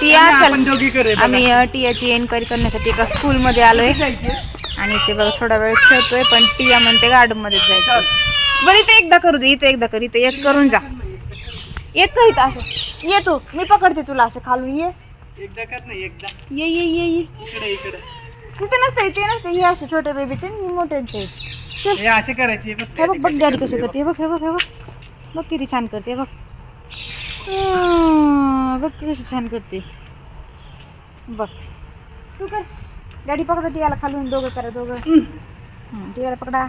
टिया आपण चल. दोघी करे आम्ही अ, टियाची एन्क्वायरी करण्यासाठी एका स्कूलमध्ये आलोय. आणि ते बघा थोडा वेळ खेळतोय पण टिया म्हणते गार्डनमध्ये जायचं बरं इथे एकदा करू दे इथे एकदा कर इथे एक करून जा. एक कर इथं असं ये तू मी पकडते तुला असं खालून ये. एकदा कर ना एकदा. ये ये ये ये. इकडे इकडे. तिथे नसतं इथे नसतं. हे असतं छोट्या बेबीचे आणि मोठ्यांचे चल. हे असे करायचे बघ हे बघ बघ डॅडी कशी करते. हे बघ हे बघ हे बघ. बघ किती छान करते हे बघ. हम्म, बघ कशी छान करते. बघ. तू कर. डॅडी पकडा टियाला खालून दोघं करा दोघं. टियाला पकडा.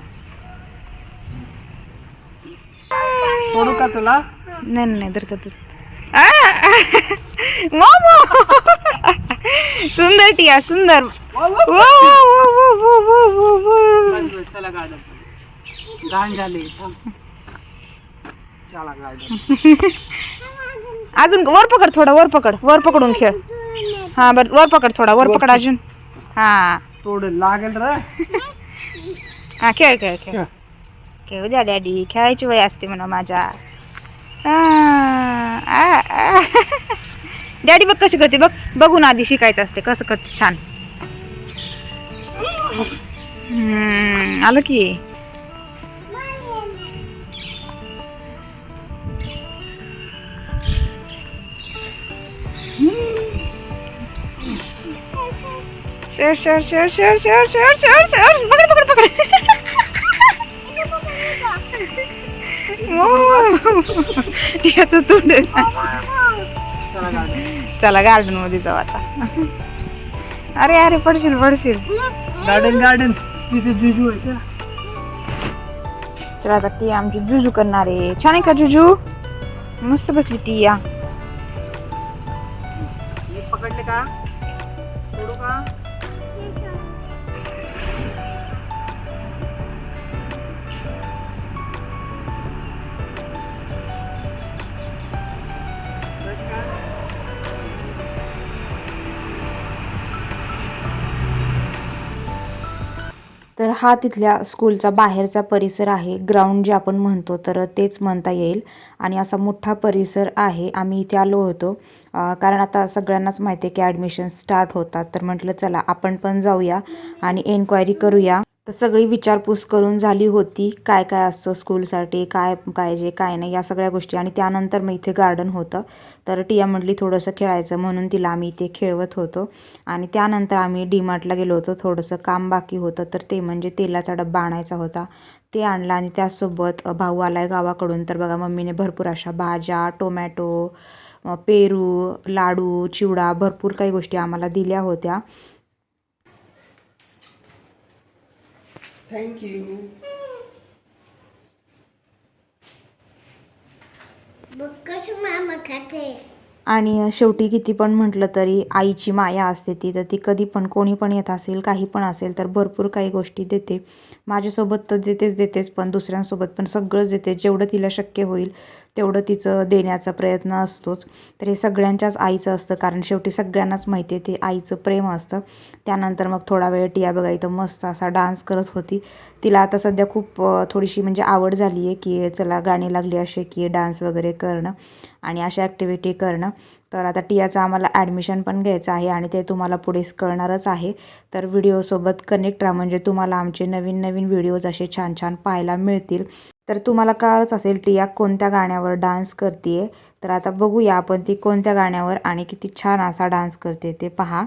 सोडू का तुला? नाही नाही नाही धरतातच मोमो! सुंदर टिया सुंदर. वो, वो, वो, वो, वो, वो, वो, वो. बस, बस, चला गार्डन घाण झाली. चला अजून वर पकड थोडा वर पकड वर पकडून खेळ. हा बर वर पकड थोडा वर पकड अजून. हा. तोड लागेल रे. हा खेळ खेळ खेळ. खेळू. द्या डॅडी. खेळायची वय असते म्हणा माझ्या. डॅडी बघ कशी करते बघ. बघून आधी शिकायचं असते कसं करते छान. हम्म, आलं की? शर शर शर शर शर शर शर शर. पकड पकड पकड. याचं तोंड चला गार्डनमध्ये जाऊ आता. अरे अरे पडशील पडशील. गार्डन गार्डन तिथे जुजू चला. आता ती आमची जुजू करणार आहे. छान आहे का जुजू? मस्त बसली ती या. पकडले का? सोडू का? हा तिथल्या स्कूलचा बाहेरचा परिसर आहे. ग्राउंड जे आपण म्हणतो तर तेच म्हणता येईल. आणि असा मोठा परिसर आहे. आम्ही इथे आलो होतो. कारण आता सगळ्यांनाच माहिती आहे की ॲडमिशन स्टार्ट होतात. तर म्हटलं चला आपण पण जाऊया आणि एन्क्वायरी करूया. तर सगळी विचारपूस करून झाली होती काय काय असतं स्कूलसाठी काय पाहिजे काय नाही या सगळ्या गोष्टी. आणि त्यानंतर मग इथे गार्डन होतं. तर टिया म्हटली थोडंसं खेळायचं म्हणून तिला आम्ही इथे खेळवत होतो. आणि त्यानंतर आम्ही डीमार्टला गेलो होतो. थोडंसं काम बाकी होतं तर ते म्हणजे तेलाचा डब्बा आणायचा होता. ते आणलं आणि त्यासोबत भाऊ आला आहे गावाकडून. तर बघा मम्मीने भरपूर अशा भाज्या टोमॅटो पेरू लाडू चिवडा भरपूर काही गोष्टी आम्हाला दिल्या होत्या. Thank you. Bukas mama kate. आणि शेवटी किती पण म्हटलं तरी आईची माया असते ती तर ती कधी पण कोणी पण येत असेल काही पण असेल तर भरपूर काही गोष्टी देते. माझ्यासोबत तर देतेच देतेच पण दुसऱ्यांसोबत पण सगळंच देते. जेवढं तिला शक्य होईल तेवढं तिचं देण्याचा प्रयत्न असतोच. तर हे सगळ्यांच्याच आईचं असतं कारण शेवटी सगळ्यांनाच माहिती आहे ते आईचं प्रेम असतं. त्यानंतर मग थोडा वेळ टिया बघा इथं मस्त असा डान्स करत होती. तिला आता सध्या खूप थोडीशी म्हणजे आवड झाली आहे की चला गाणी लागली असे की डान्स वगैरे करणं. आणि अशा ॲक्टिव्हिटी करणं. तर आता टियाचं आम्हाला ॲडमिशन पण घ्यायचं आहे आणि ते तुम्हाला पुढे कळणारच आहे. तर व्हिडिओसोबत कनेक्ट राहा म्हणजे तुम्हाला आमचे नवीन नवीन व्हिडिओज असे छान छान पाहायला मिळतील. तर तुम्हाला कळालंच असेल टिया कोणत्या गाण्यावर डान्स करते तर आता बघूया आपण ती कोणत्या गाण्यावर आणि किती छान असा डान्स करते ते पहा.